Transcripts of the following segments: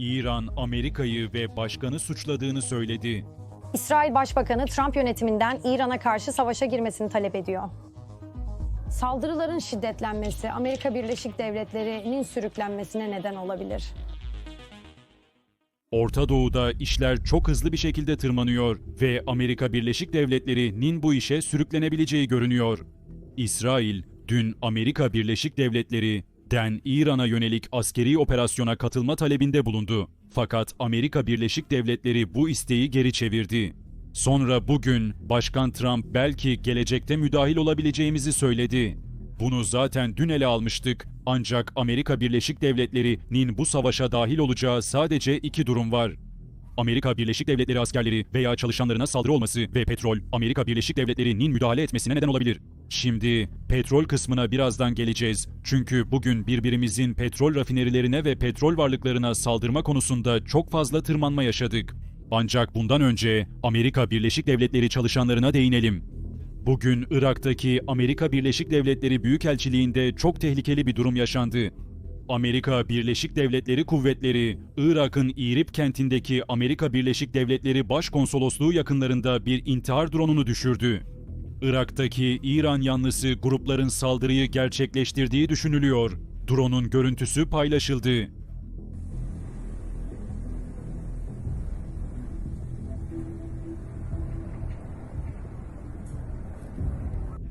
İran, Amerika'yı ve başkanı suçladığını söyledi. İsrail Başbakanı Trump yönetiminden İran'a karşı savaşa girmesini talep ediyor. Saldırıların şiddetlenmesi Amerika Birleşik Devletleri'nin sürüklenmesine neden olabilir. Orta Doğu'da işler çok hızlı bir şekilde tırmanıyor ve Amerika Birleşik Devletleri'nin bu işe sürüklenebileceği görünüyor. İsrail, dün Amerika Birleşik Devletleri den İran'a yönelik askeri operasyona katılma talebinde bulundu. Fakat Amerika Birleşik Devletleri bu isteği geri çevirdi. Sonra bugün Başkan Trump belki gelecekte müdahil olabileceğimizi söyledi. Bunu zaten dün ele almıştık ancak Amerika Birleşik Devletleri'nin bu savaşa dahil olacağı sadece iki durum var. Amerika Birleşik Devletleri askerleri veya çalışanlarına saldırı olması ve petrol, Amerika Birleşik Devletleri'nin müdahale etmesine neden olabilir. Şimdi petrol kısmına birazdan geleceğiz. Çünkü bugün birbirimizin petrol rafinerilerine ve petrol varlıklarına saldırma konusunda çok fazla tırmanma yaşadık. Ancak bundan önce Amerika Birleşik Devletleri çalışanlarına değinelim. Bugün Irak'taki Amerika Birleşik Devletleri Büyükelçiliğinde çok tehlikeli bir durum yaşandı. Amerika Birleşik Devletleri kuvvetleri, Irak'ın İrib kentindeki Amerika Birleşik Devletleri Başkonsolosluğu yakınlarında bir intihar dronunu düşürdü. Irak'taki İran yanlısı grupların saldırıyı gerçekleştirdiği düşünülüyor. Drone'un görüntüsü paylaşıldı.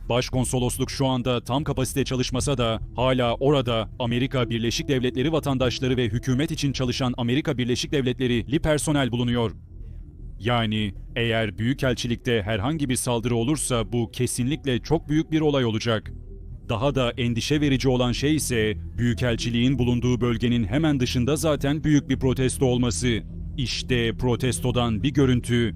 Başkonsolosluk şu anda tam kapasite çalışmasa da hala orada Amerika Birleşik Devletleri vatandaşları ve hükümet için çalışan Amerika Birleşik Devletleri personel bulunuyor. Yani eğer büyükelçilikte herhangi bir saldırı olursa bu kesinlikle çok büyük bir olay olacak. Daha da endişe verici olan şey ise büyükelçiliğin bulunduğu bölgenin hemen dışında zaten büyük bir protesto olması. İşte protestodan bir görüntü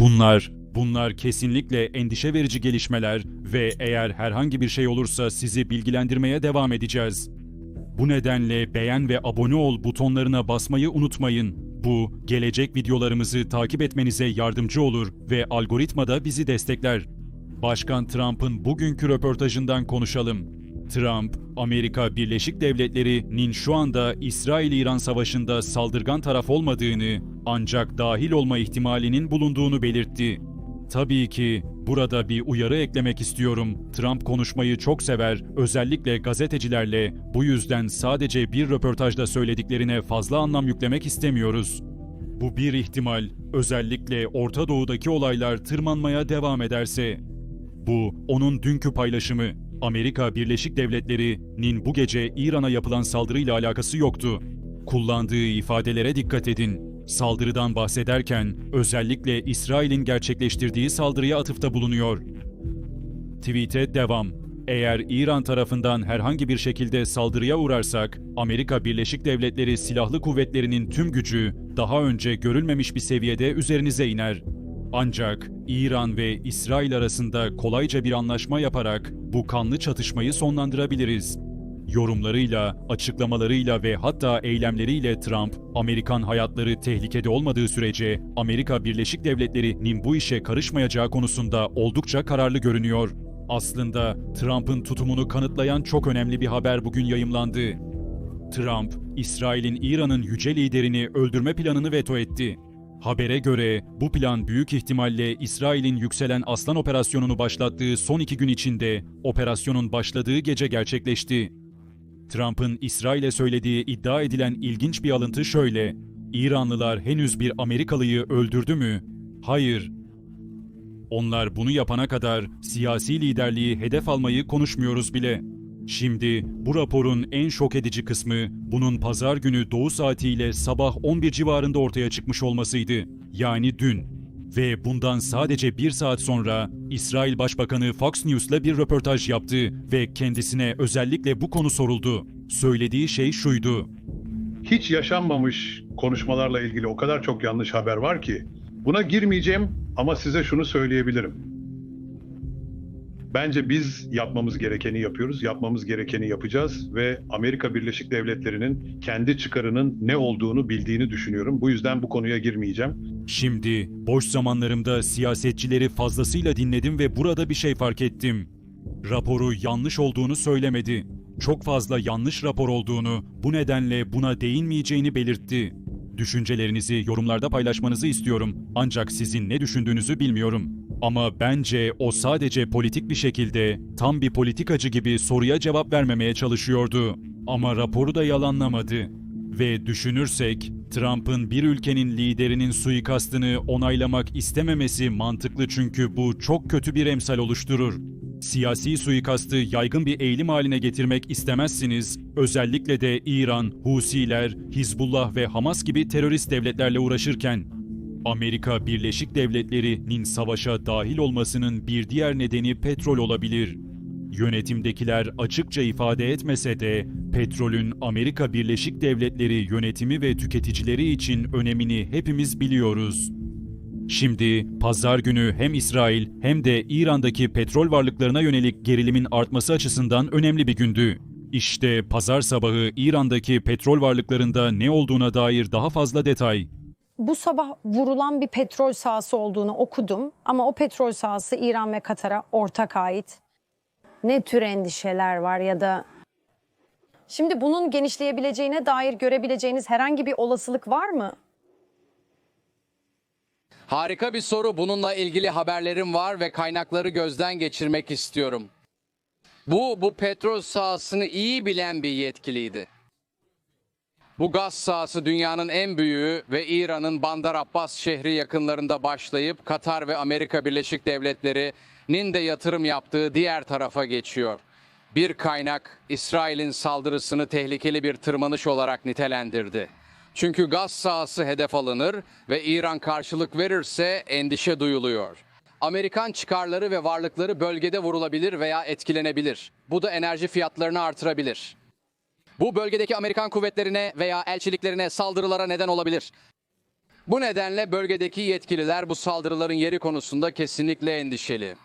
Bunlar, bunlar kesinlikle endişe verici gelişmeler ve eğer herhangi bir şey olursa sizi bilgilendirmeye devam edeceğiz. Bu nedenle beğen ve abone ol butonlarına basmayı unutmayın. Bu, gelecek videolarımızı takip etmenize yardımcı olur ve algoritmada bizi destekler. Başkan Trump'ın bugünkü röportajından konuşalım. Trump, Amerika Birleşik Devletleri'nin şu anda İsrail-İran savaşında saldırgan taraf olmadığını, ancak dahil olma ihtimalinin bulunduğunu belirtti. Tabii ki burada bir uyarı eklemek istiyorum. Trump konuşmayı çok sever, özellikle gazetecilerle. Bu yüzden sadece bir röportajda söylediklerine fazla anlam yüklemek istemiyoruz. Bu bir ihtimal, özellikle Orta Doğu'daki olaylar tırmanmaya devam ederse. Bu onun dünkü paylaşımı. Amerika Birleşik Devletleri'nin bu gece İran'a yapılan saldırıyla alakası yoktu. Kullandığı ifadelere dikkat edin. Saldırıdan bahsederken özellikle İsrail'in gerçekleştirdiği saldırıya atıfta bulunuyor. Tweet'e devam. Eğer İran tarafından herhangi bir şekilde saldırıya uğrarsak, Amerika Birleşik Devletleri Silahlı Kuvvetleri'nin tüm gücü daha önce görülmemiş bir seviyede üzerinize iner. Ancak İran ve İsrail arasında kolayca bir anlaşma yaparak bu kanlı çatışmayı sonlandırabiliriz. Yorumlarıyla, açıklamalarıyla ve hatta eylemleriyle Trump, Amerikan hayatları tehlikede olmadığı sürece Amerika Birleşik Devletleri'nin bu işe karışmayacağı konusunda oldukça kararlı görünüyor. Aslında Trump'ın tutumunu kanıtlayan çok önemli bir haber bugün yayımlandı. Trump, İsrail'in İran'ın yüce liderini öldürme planını veto etti. Habere göre bu plan büyük ihtimalle İsrail'in yükselen aslan operasyonunu başlattığı son iki gün içinde operasyonun başladığı gece gerçekleşti. Trump'ın İsrail'e söylediği iddia edilen ilginç bir alıntı şöyle. İranlılar henüz bir Amerikalıyı öldürdü mü? Hayır. Onlar bunu yapana kadar siyasi liderliği hedef almayı konuşmuyoruz bile. Şimdi bu raporun en şok edici kısmı bunun pazar günü doğu saatiyle sabah 11 civarında ortaya çıkmış olmasıydı. Yani dün. Ve bundan sadece bir saat sonra İsrail Başbakanı Fox News'la bir röportaj yaptı ve kendisine özellikle bu konu soruldu. Söylediği şey şuydu. hiç yaşanmamış konuşmalarla ilgili o kadar çok yanlış haber var ki buna girmeyeceğim ama size şunu söyleyebilirim. Bence biz yapmamız gerekeni yapıyoruz, yapmamız gerekeni yapacağız ve Amerika Birleşik Devletleri'nin kendi çıkarının ne olduğunu bildiğini düşünüyorum. Bu yüzden bu konuya girmeyeceğim. Şimdi boş zamanlarımda siyasetçileri fazlasıyla dinledim ve burada bir şey fark ettim. Raporu yanlış olduğunu söylemedi. Çok fazla yanlış rapor olduğunu, bu nedenle buna değinmeyeceğini belirtti. Düşüncelerinizi yorumlarda paylaşmanızı istiyorum. Ancak sizin ne düşündüğünüzü bilmiyorum. Ama bence o sadece politik bir şekilde tam bir politikacı gibi soruya cevap vermemeye çalışıyordu. Ama raporu da yalanlamadı. Ve düşünürsek Trump'ın bir ülkenin liderinin suikastını onaylamak istememesi mantıklı çünkü bu çok kötü bir emsal oluşturur. Siyasi suikastı yaygın bir eğilim haline getirmek istemezsiniz. Özellikle de İran, Husiler, Hizbullah ve Hamas gibi terörist devletlerle uğraşırken Amerika Birleşik Devletleri'nin savaşa dahil olmasının bir diğer nedeni petrol olabilir. Yönetimdekiler açıkça ifade etmese de petrolün Amerika Birleşik Devletleri yönetimi ve tüketicileri için önemini hepimiz biliyoruz. Şimdi pazar günü hem İsrail hem de İran'daki petrol varlıklarına yönelik gerilimin artması açısından önemli bir gündü. İşte pazar sabahı İran'daki petrol varlıklarında ne olduğuna dair daha fazla detay. Bu sabah vurulan bir petrol sahası olduğunu okudum ama o petrol sahası İran ve Katar'a ortak ait. Ne tür endişeler var ya da Şimdi bunun genişleyebileceğine dair görebileceğiniz herhangi bir olasılık var mı? Harika bir soru. Bununla ilgili haberlerim var ve kaynakları gözden geçirmek istiyorum. Bu, bu petrol sahasını iyi bilen bir yetkiliydi. Bu gaz sahası dünyanın en büyüğü ve İran'ın Bandar Abbas şehri yakınlarında başlayıp Katar ve Amerika Birleşik Devletleri'nin de yatırım yaptığı diğer tarafa geçiyor. Bir kaynak İsrail'in saldırısını tehlikeli bir tırmanış olarak nitelendirdi. Çünkü gaz sahası hedef alınır ve İran karşılık verirse endişe duyuluyor. Amerikan çıkarları ve varlıkları bölgede vurulabilir veya etkilenebilir. Bu da enerji fiyatlarını artırabilir. Bu bölgedeki Amerikan kuvvetlerine veya elçiliklerine saldırılara neden olabilir. Bu nedenle bölgedeki yetkililer bu saldırıların yeri konusunda kesinlikle endişeli.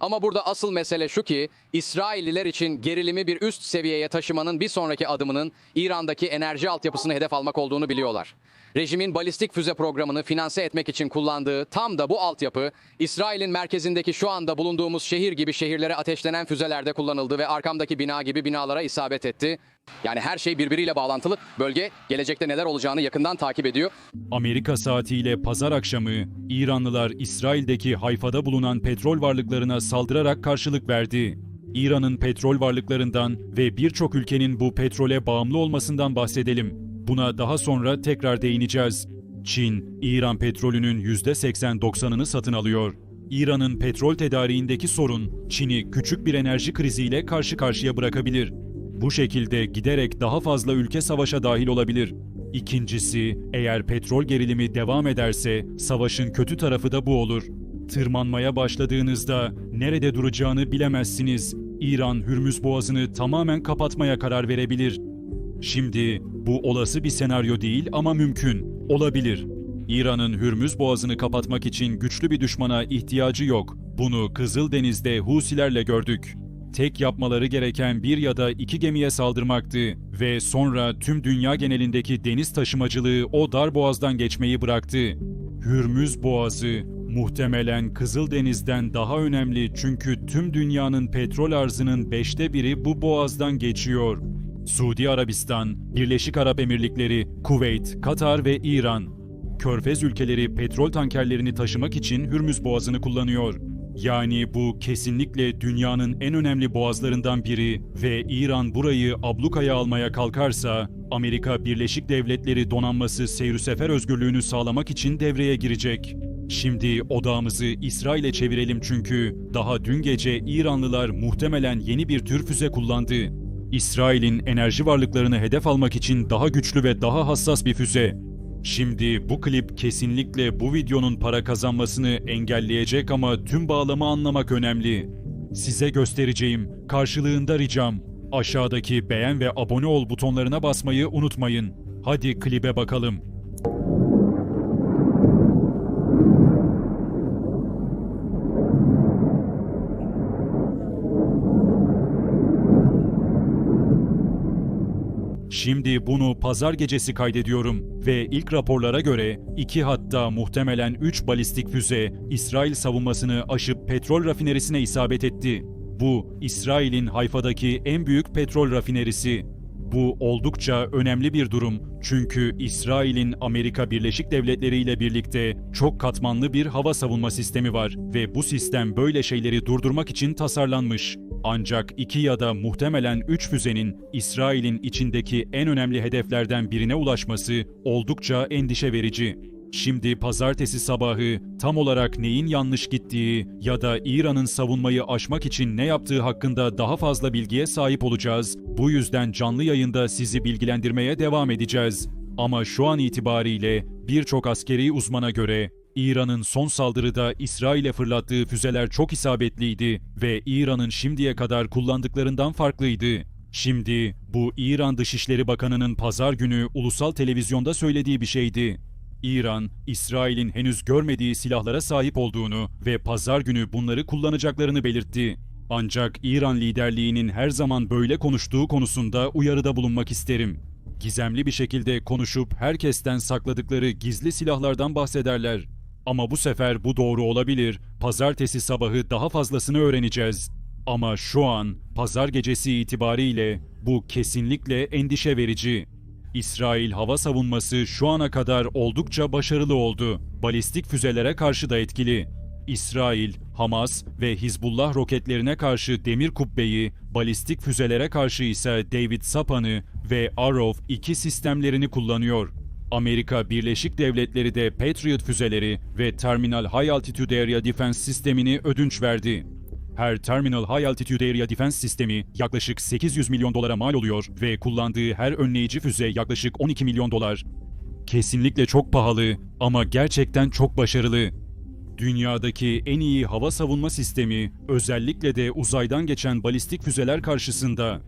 Ama burada asıl mesele şu ki İsrailliler için gerilimi bir üst seviyeye taşımanın bir sonraki adımının İran'daki enerji altyapısını hedef almak olduğunu biliyorlar. Rejimin balistik füze programını finanse etmek için kullandığı tam da bu altyapı İsrail'in merkezindeki şu anda bulunduğumuz şehir gibi şehirlere ateşlenen füzelerde kullanıldı ve arkamdaki bina gibi binalara isabet etti. Yani her şey birbiriyle bağlantılı. Bölge gelecekte neler olacağını yakından takip ediyor. Amerika saatiyle pazar akşamı İranlılar İsrail'deki Hayfa'da bulunan petrol varlıklarına saldırarak karşılık verdi. İran'ın petrol varlıklarından ve birçok ülkenin bu petrole bağımlı olmasından bahsedelim. Buna daha sonra tekrar değineceğiz. Çin, İran petrolünün %80-90'ını satın alıyor. İran'ın petrol tedariğindeki sorun, Çin'i küçük bir enerji kriziyle karşı karşıya bırakabilir. Bu şekilde giderek daha fazla ülke savaşa dahil olabilir. İkincisi, eğer petrol gerilimi devam ederse savaşın kötü tarafı da bu olur. Tırmanmaya başladığınızda nerede duracağını bilemezsiniz. İran Hürmüz Boğazı'nı tamamen kapatmaya karar verebilir. Şimdi bu olası bir senaryo değil ama mümkün. Olabilir. İran'ın Hürmüz Boğazı'nı kapatmak için güçlü bir düşmana ihtiyacı yok. Bunu Kızıldeniz'de Husilerle gördük. Tek yapmaları gereken bir ya da iki gemiye saldırmaktı ve sonra tüm dünya genelindeki deniz taşımacılığı o dar boğazdan geçmeyi bıraktı. Hürmüz Boğazı muhtemelen Kızıldeniz'den daha önemli çünkü tüm dünyanın petrol arzının beşte biri bu boğazdan geçiyor. Suudi Arabistan, Birleşik Arap Emirlikleri, Kuveyt, Katar ve İran. Körfez ülkeleri petrol tankerlerini taşımak için Hürmüz Boğazı'nı kullanıyor. Yani bu kesinlikle dünyanın en önemli boğazlarından biri ve İran burayı ablukaya almaya kalkarsa Amerika Birleşik Devletleri donanması seyir sefer özgürlüğünü sağlamak için devreye girecek. Şimdi odağımızı İsrail'e çevirelim çünkü daha dün gece İranlılar muhtemelen yeni bir tür füze kullandı. İsrail'in enerji varlıklarını hedef almak için daha güçlü ve daha hassas bir füze. Şimdi bu klip kesinlikle bu videonun para kazanmasını engelleyecek ama tüm bağlamı anlamak önemli. Size göstereceğim, karşılığında ricam. Aşağıdaki beğen ve abone ol butonlarına basmayı unutmayın. Hadi klibe bakalım. Şimdi bunu pazar gecesi kaydediyorum ve ilk raporlara göre iki hatta muhtemelen 3 balistik füze İsrail savunmasını aşıp petrol rafinerisine isabet etti. Bu İsrail'in Hayfa'daki en büyük petrol rafinerisi. Bu oldukça önemli bir durum çünkü İsrail'in Amerika Birleşik Devletleri ile birlikte çok katmanlı bir hava savunma sistemi var ve bu sistem böyle şeyleri durdurmak için tasarlanmış. Ancak iki ya da muhtemelen üç füzenin İsrail'in içindeki en önemli hedeflerden birine ulaşması oldukça endişe verici. Şimdi pazartesi sabahı tam olarak neyin yanlış gittiği ya da İran'ın savunmayı aşmak için ne yaptığı hakkında daha fazla bilgiye sahip olacağız. Bu yüzden canlı yayında sizi bilgilendirmeye devam edeceğiz. Ama şu an itibariyle birçok askeri uzmana göre İran'ın son saldırıda İsrail'e fırlattığı füzeler çok isabetliydi ve İran'ın şimdiye kadar kullandıklarından farklıydı. Şimdi bu İran Dışişleri Bakanı'nın pazar günü ulusal televizyonda söylediği bir şeydi. İran, İsrail'in henüz görmediği silahlara sahip olduğunu ve pazar günü bunları kullanacaklarını belirtti. Ancak İran liderliğinin her zaman böyle konuştuğu konusunda uyarıda bulunmak isterim. Gizemli bir şekilde konuşup herkesten sakladıkları gizli silahlardan bahsederler. Ama bu sefer bu doğru olabilir. Pazartesi sabahı daha fazlasını öğreneceğiz. Ama şu an pazar gecesi itibariyle bu kesinlikle endişe verici. İsrail hava savunması şu ana kadar oldukça başarılı oldu. Balistik füzelere karşı da etkili. İsrail, Hamas ve Hizbullah roketlerine karşı demir kubbeyi, balistik füzelere karşı ise David Sapan'ı ve Arrow 2 sistemlerini kullanıyor. Amerika Birleşik Devletleri de Patriot füzeleri ve Terminal High Altitude Area Defense sistemini ödünç verdi. Her Terminal High Altitude Area Defense sistemi yaklaşık 800 milyon dolara mal oluyor ve kullandığı her önleyici füze yaklaşık 12 milyon dolar. Kesinlikle çok pahalı ama gerçekten çok başarılı. Dünyadaki en iyi hava savunma sistemi özellikle de uzaydan geçen balistik füzeler karşısında.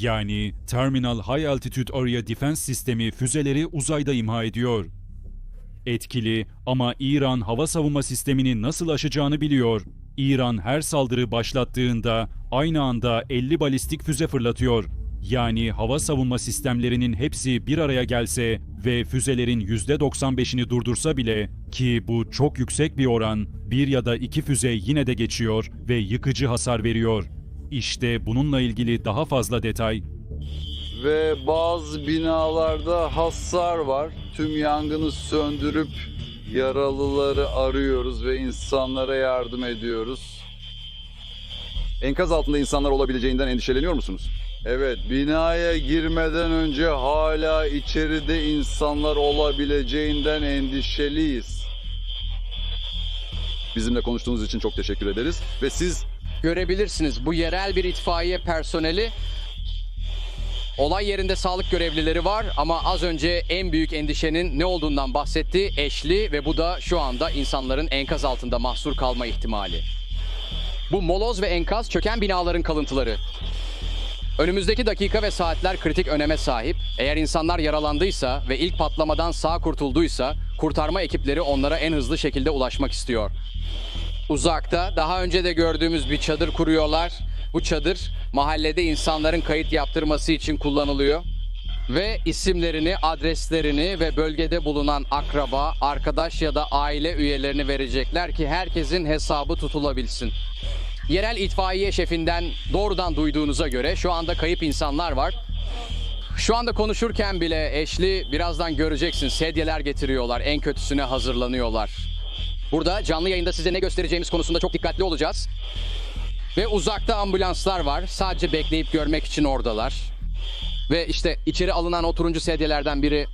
Yani Terminal High Altitude Area Defense sistemi füzeleri uzayda imha ediyor. Etkili ama İran hava savunma sistemini nasıl aşacağını biliyor. İran her saldırı başlattığında aynı anda 50 balistik füze fırlatıyor. Yani hava savunma sistemlerinin hepsi bir araya gelse ve füzelerin %95'ini durdursa bile ki bu çok yüksek bir oran, bir ya da iki füze yine de geçiyor ve yıkıcı hasar veriyor. İşte bununla ilgili daha fazla detay ve bazı binalarda hasar var. Tüm yangını söndürüp yaralıları arıyoruz ve insanlara yardım ediyoruz. Enkaz altında insanlar olabileceğinden endişeleniyor musunuz? Evet, binaya girmeden önce hala içeride insanlar olabileceğinden endişeliyiz. Bizimle konuştuğunuz için çok teşekkür ederiz. Ve siz Görebilirsiniz bu yerel bir itfaiye personeli. Olay yerinde sağlık görevlileri var ama az önce en büyük endişenin ne olduğundan bahsetti Eşli ve bu da şu anda insanların enkaz altında mahsur kalma ihtimali. Bu moloz ve enkaz çöken binaların kalıntıları. Önümüzdeki dakika ve saatler kritik öneme sahip. Eğer insanlar yaralandıysa ve ilk patlamadan sağ kurtulduysa kurtarma ekipleri onlara en hızlı şekilde ulaşmak istiyor. Uzakta daha önce de gördüğümüz bir çadır kuruyorlar. Bu çadır mahallede insanların kayıt yaptırması için kullanılıyor. Ve isimlerini, adreslerini ve bölgede bulunan akraba, arkadaş ya da aile üyelerini verecekler ki herkesin hesabı tutulabilsin. Yerel itfaiye şefinden doğrudan duyduğunuza göre şu anda kayıp insanlar var. Şu anda konuşurken bile eşli birazdan göreceksin sedyeler getiriyorlar. En kötüsüne hazırlanıyorlar. Burada canlı yayında size ne göstereceğimiz konusunda çok dikkatli olacağız. Ve uzakta ambulanslar var. Sadece bekleyip görmek için oradalar. Ve işte içeri alınan o turuncu sedyelerden biri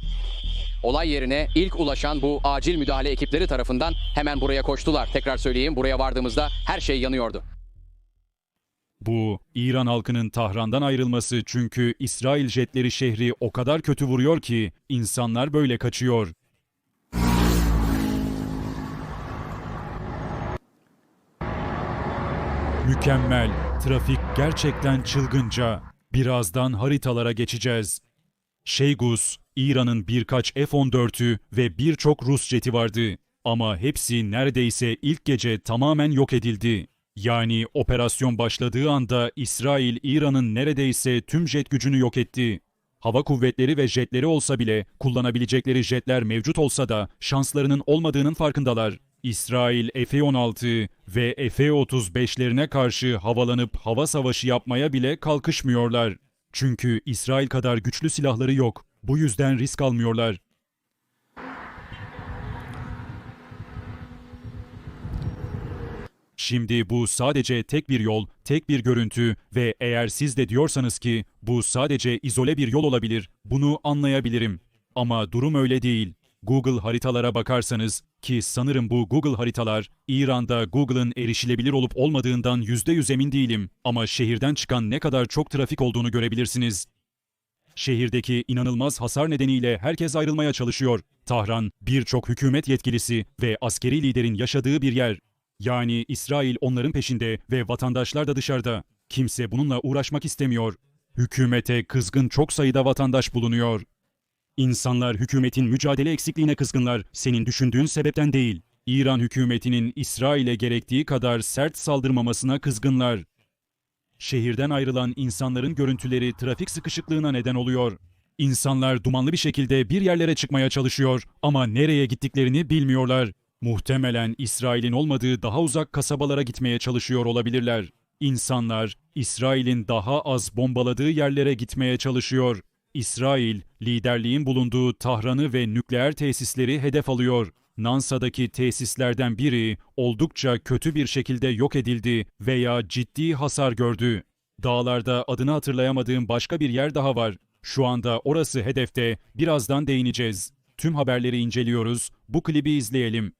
olay yerine ilk ulaşan bu acil müdahale ekipleri tarafından hemen buraya koştular. Tekrar söyleyeyim buraya vardığımızda her şey yanıyordu. Bu İran halkının Tahran'dan ayrılması çünkü İsrail jetleri şehri o kadar kötü vuruyor ki insanlar böyle kaçıyor. Mükemmel. Trafik gerçekten çılgınca. Birazdan haritalara geçeceğiz. Şeygus, İran'ın birkaç F-14'ü ve birçok Rus jeti vardı. Ama hepsi neredeyse ilk gece tamamen yok edildi. Yani operasyon başladığı anda İsrail, İran'ın neredeyse tüm jet gücünü yok etti. Hava kuvvetleri ve jetleri olsa bile kullanabilecekleri jetler mevcut olsa da şanslarının olmadığının farkındalar. İsrail F-16 ve F-35'lerine karşı havalanıp hava savaşı yapmaya bile kalkışmıyorlar. Çünkü İsrail kadar güçlü silahları yok. Bu yüzden risk almıyorlar. Şimdi bu sadece tek bir yol, tek bir görüntü ve eğer siz de diyorsanız ki bu sadece izole bir yol olabilir, bunu anlayabilirim. Ama durum öyle değil. Google haritalara bakarsanız ki sanırım bu Google haritalar İran'da Google'ın erişilebilir olup olmadığından %100 emin değilim ama şehirden çıkan ne kadar çok trafik olduğunu görebilirsiniz. Şehirdeki inanılmaz hasar nedeniyle herkes ayrılmaya çalışıyor. Tahran, birçok hükümet yetkilisi ve askeri liderin yaşadığı bir yer. Yani İsrail onların peşinde ve vatandaşlar da dışarıda. Kimse bununla uğraşmak istemiyor. Hükümete kızgın çok sayıda vatandaş bulunuyor. İnsanlar hükümetin mücadele eksikliğine kızgınlar, senin düşündüğün sebepten değil. İran hükümetinin İsrail'e gerektiği kadar sert saldırmamasına kızgınlar. Şehirden ayrılan insanların görüntüleri trafik sıkışıklığına neden oluyor. İnsanlar dumanlı bir şekilde bir yerlere çıkmaya çalışıyor ama nereye gittiklerini bilmiyorlar. Muhtemelen İsrail'in olmadığı daha uzak kasabalara gitmeye çalışıyor olabilirler. İnsanlar İsrail'in daha az bombaladığı yerlere gitmeye çalışıyor. İsrail, liderliğin bulunduğu Tahran'ı ve nükleer tesisleri hedef alıyor. Nansa'daki tesislerden biri oldukça kötü bir şekilde yok edildi veya ciddi hasar gördü. Dağlarda adını hatırlayamadığım başka bir yer daha var. Şu anda orası hedefte. Birazdan değineceğiz. Tüm haberleri inceliyoruz. Bu klibi izleyelim.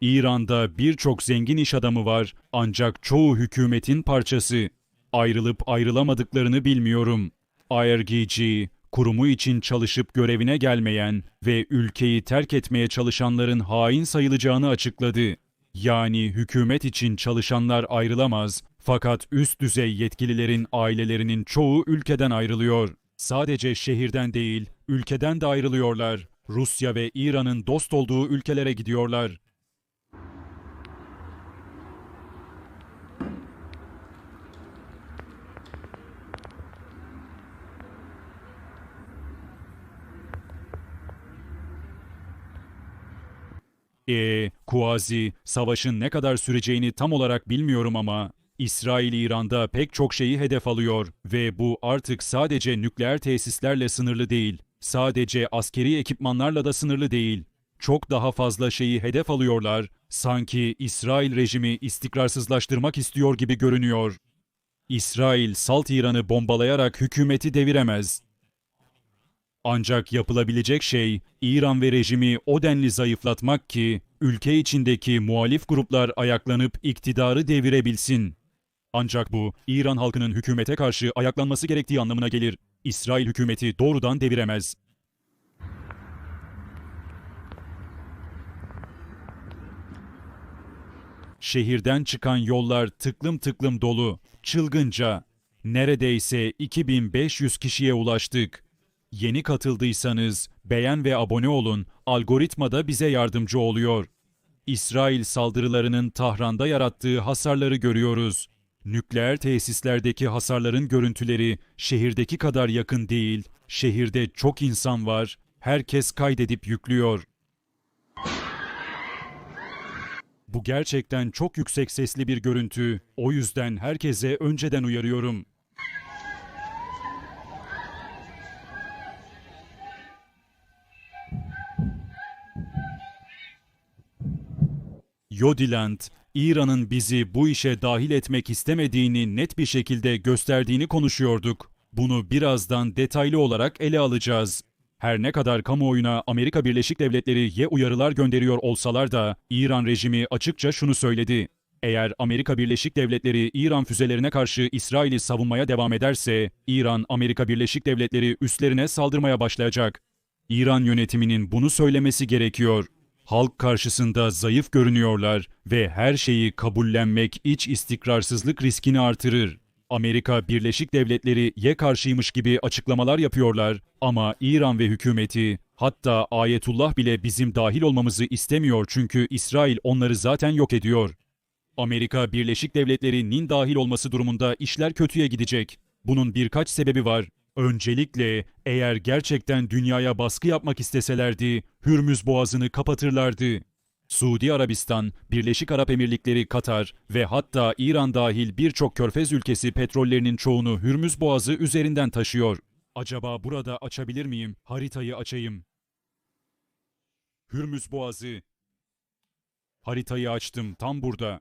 İran'da birçok zengin iş adamı var ancak çoğu hükümetin parçası. Ayrılıp ayrılamadıklarını bilmiyorum. IRGC, kurumu için çalışıp görevine gelmeyen ve ülkeyi terk etmeye çalışanların hain sayılacağını açıkladı. Yani hükümet için çalışanlar ayrılamaz fakat üst düzey yetkililerin ailelerinin çoğu ülkeden ayrılıyor. Sadece şehirden değil, ülkeden de ayrılıyorlar. Rusya ve İran'ın dost olduğu ülkelere gidiyorlar. Ee, Kuazi, savaşın ne kadar süreceğini tam olarak bilmiyorum ama İsrail İran'da pek çok şeyi hedef alıyor ve bu artık sadece nükleer tesislerle sınırlı değil. Sadece askeri ekipmanlarla da sınırlı değil. Çok daha fazla şeyi hedef alıyorlar. Sanki İsrail rejimi istikrarsızlaştırmak istiyor gibi görünüyor. İsrail salt İran'ı bombalayarak hükümeti deviremez. Ancak yapılabilecek şey İran ve rejimi o denli zayıflatmak ki ülke içindeki muhalif gruplar ayaklanıp iktidarı devirebilsin. Ancak bu İran halkının hükümete karşı ayaklanması gerektiği anlamına gelir. İsrail hükümeti doğrudan deviremez. Şehirden çıkan yollar tıklım tıklım dolu, çılgınca. Neredeyse 2500 kişiye ulaştık. Yeni katıldıysanız beğen ve abone olun. Algoritma da bize yardımcı oluyor. İsrail saldırılarının Tahran'da yarattığı hasarları görüyoruz. Nükleer tesislerdeki hasarların görüntüleri şehirdeki kadar yakın değil. Şehirde çok insan var. Herkes kaydedip yüklüyor. Bu gerçekten çok yüksek sesli bir görüntü. O yüzden herkese önceden uyarıyorum. Yodiland, İran'ın bizi bu işe dahil etmek istemediğini net bir şekilde gösterdiğini konuşuyorduk. Bunu birazdan detaylı olarak ele alacağız. Her ne kadar kamuoyuna Amerika Birleşik Devletleri ye uyarılar gönderiyor olsalar da İran rejimi açıkça şunu söyledi. Eğer Amerika Birleşik Devletleri İran füzelerine karşı İsrail'i savunmaya devam ederse, İran Amerika Birleşik Devletleri üslerine saldırmaya başlayacak. İran yönetiminin bunu söylemesi gerekiyor. Halk karşısında zayıf görünüyorlar ve her şeyi kabullenmek iç istikrarsızlık riskini artırır. Amerika Birleşik Devletleri ye karşıymış gibi açıklamalar yapıyorlar ama İran ve hükümeti hatta Ayetullah bile bizim dahil olmamızı istemiyor çünkü İsrail onları zaten yok ediyor. Amerika Birleşik Devletleri'nin dahil olması durumunda işler kötüye gidecek. Bunun birkaç sebebi var. Öncelikle eğer gerçekten dünyaya baskı yapmak isteselerdi Hürmüz Boğazı'nı kapatırlardı. Suudi Arabistan, Birleşik Arap Emirlikleri, Katar ve hatta İran dahil birçok körfez ülkesi petrollerinin çoğunu Hürmüz Boğazı üzerinden taşıyor. Acaba burada açabilir miyim? Haritayı açayım. Hürmüz Boğazı. Haritayı açtım tam burada.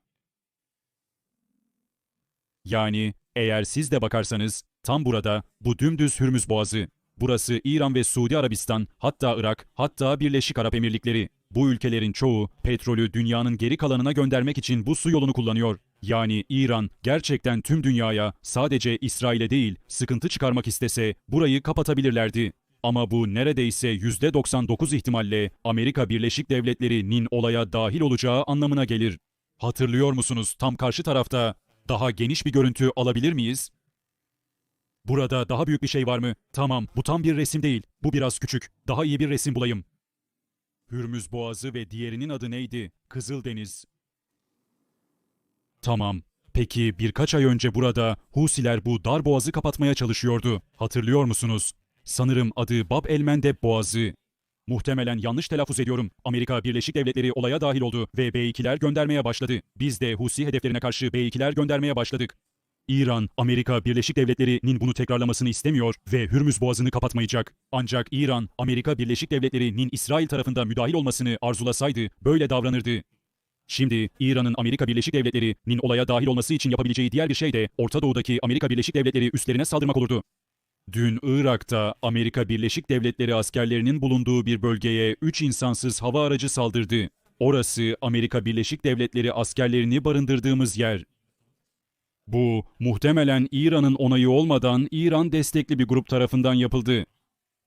Yani eğer siz de bakarsanız tam burada bu dümdüz Hürmüz Boğazı. Burası İran ve Suudi Arabistan, hatta Irak, hatta Birleşik Arap Emirlikleri. Bu ülkelerin çoğu petrolü dünyanın geri kalanına göndermek için bu su yolunu kullanıyor. Yani İran gerçekten tüm dünyaya sadece İsrail'e değil sıkıntı çıkarmak istese burayı kapatabilirlerdi. Ama bu neredeyse %99 ihtimalle Amerika Birleşik Devletleri'nin olaya dahil olacağı anlamına gelir. Hatırlıyor musunuz tam karşı tarafta daha geniş bir görüntü alabilir miyiz? Burada daha büyük bir şey var mı? Tamam, bu tam bir resim değil. Bu biraz küçük. Daha iyi bir resim bulayım. Hürmüz Boğazı ve diğerinin adı neydi? Kızıldeniz. Tamam. Peki birkaç ay önce burada Husiler bu dar boğazı kapatmaya çalışıyordu. Hatırlıyor musunuz? Sanırım adı Bab el Mendeb Boğazı. Muhtemelen yanlış telaffuz ediyorum. Amerika Birleşik Devletleri olaya dahil oldu ve B-2'ler göndermeye başladı. Biz de Husi hedeflerine karşı B-2'ler göndermeye başladık. İran, Amerika Birleşik Devletleri'nin bunu tekrarlamasını istemiyor ve Hürmüz Boğazı'nı kapatmayacak. Ancak İran, Amerika Birleşik Devletleri'nin İsrail tarafında müdahil olmasını arzulasaydı böyle davranırdı. Şimdi İran'ın Amerika Birleşik Devletleri'nin olaya dahil olması için yapabileceği diğer bir şey de Orta Doğu'daki Amerika Birleşik Devletleri üslerine saldırmak olurdu. Dün Irak'ta Amerika Birleşik Devletleri askerlerinin bulunduğu bir bölgeye 3 insansız hava aracı saldırdı. Orası Amerika Birleşik Devletleri askerlerini barındırdığımız yer. Bu muhtemelen İran'ın onayı olmadan İran destekli bir grup tarafından yapıldı.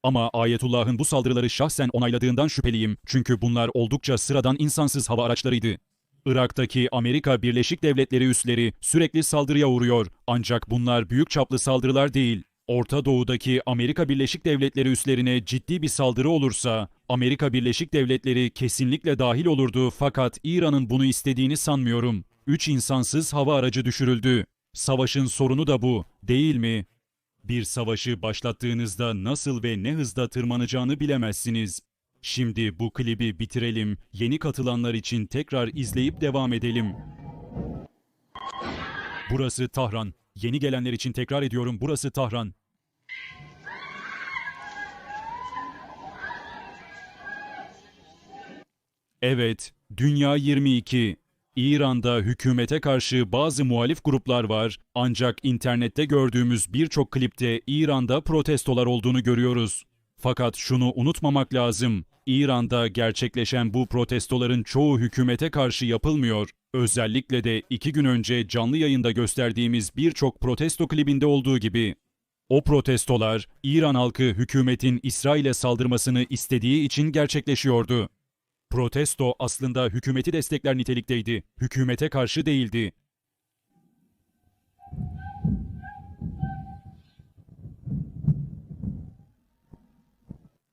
Ama Ayetullah'ın bu saldırıları şahsen onayladığından şüpheliyim çünkü bunlar oldukça sıradan insansız hava araçlarıydı. Irak'taki Amerika Birleşik Devletleri üsleri sürekli saldırıya uğruyor ancak bunlar büyük çaplı saldırılar değil. Orta Doğu'daki Amerika Birleşik Devletleri üslerine ciddi bir saldırı olursa Amerika Birleşik Devletleri kesinlikle dahil olurdu fakat İran'ın bunu istediğini sanmıyorum. 3 insansız hava aracı düşürüldü. Savaşın sorunu da bu, değil mi? Bir savaşı başlattığınızda nasıl ve ne hızda tırmanacağını bilemezsiniz. Şimdi bu klibi bitirelim, yeni katılanlar için tekrar izleyip devam edelim. Burası Tahran. Yeni gelenler için tekrar ediyorum, burası Tahran. Evet, Dünya 22. İran'da hükümete karşı bazı muhalif gruplar var ancak internette gördüğümüz birçok klipte İran'da protestolar olduğunu görüyoruz. Fakat şunu unutmamak lazım. İran'da gerçekleşen bu protestoların çoğu hükümete karşı yapılmıyor. Özellikle de iki gün önce canlı yayında gösterdiğimiz birçok protesto klibinde olduğu gibi. O protestolar İran halkı hükümetin İsrail'e saldırmasını istediği için gerçekleşiyordu. Protesto aslında hükümeti destekler nitelikteydi. Hükümete karşı değildi.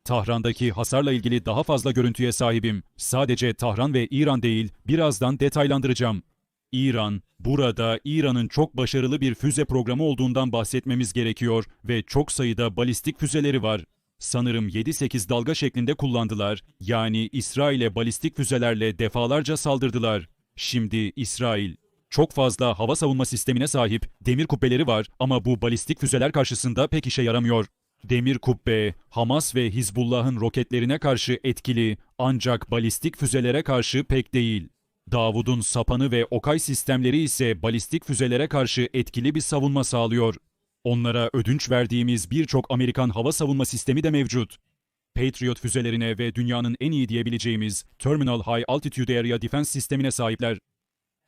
Tahran'daki hasarla ilgili daha fazla görüntüye sahibim. Sadece Tahran ve İran değil, birazdan detaylandıracağım. İran, burada İran'ın çok başarılı bir füze programı olduğundan bahsetmemiz gerekiyor ve çok sayıda balistik füzeleri var. Sanırım 7-8 dalga şeklinde kullandılar. Yani İsrail'e balistik füzelerle defalarca saldırdılar. Şimdi İsrail çok fazla hava savunma sistemine sahip demir kubbeleri var ama bu balistik füzeler karşısında pek işe yaramıyor. Demir kubbe, Hamas ve Hizbullah'ın roketlerine karşı etkili ancak balistik füzelere karşı pek değil. Davud'un sapanı ve Okay sistemleri ise balistik füzelere karşı etkili bir savunma sağlıyor. Onlara ödünç verdiğimiz birçok Amerikan hava savunma sistemi de mevcut. Patriot füzelerine ve dünyanın en iyi diyebileceğimiz Terminal High Altitude Area Defense sistemine sahipler.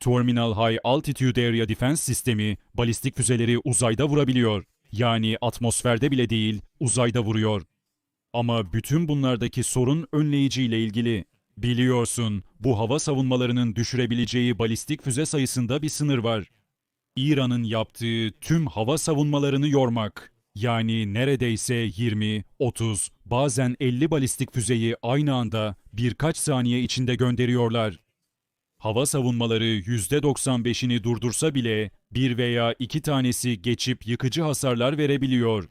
Terminal High Altitude Area Defense sistemi balistik füzeleri uzayda vurabiliyor. Yani atmosferde bile değil, uzayda vuruyor. Ama bütün bunlardaki sorun önleyici ile ilgili. Biliyorsun, bu hava savunmalarının düşürebileceği balistik füze sayısında bir sınır var. İran'ın yaptığı tüm hava savunmalarını yormak. Yani neredeyse 20, 30, bazen 50 balistik füzeyi aynı anda birkaç saniye içinde gönderiyorlar. Hava savunmaları %95'ini durdursa bile bir veya iki tanesi geçip yıkıcı hasarlar verebiliyor.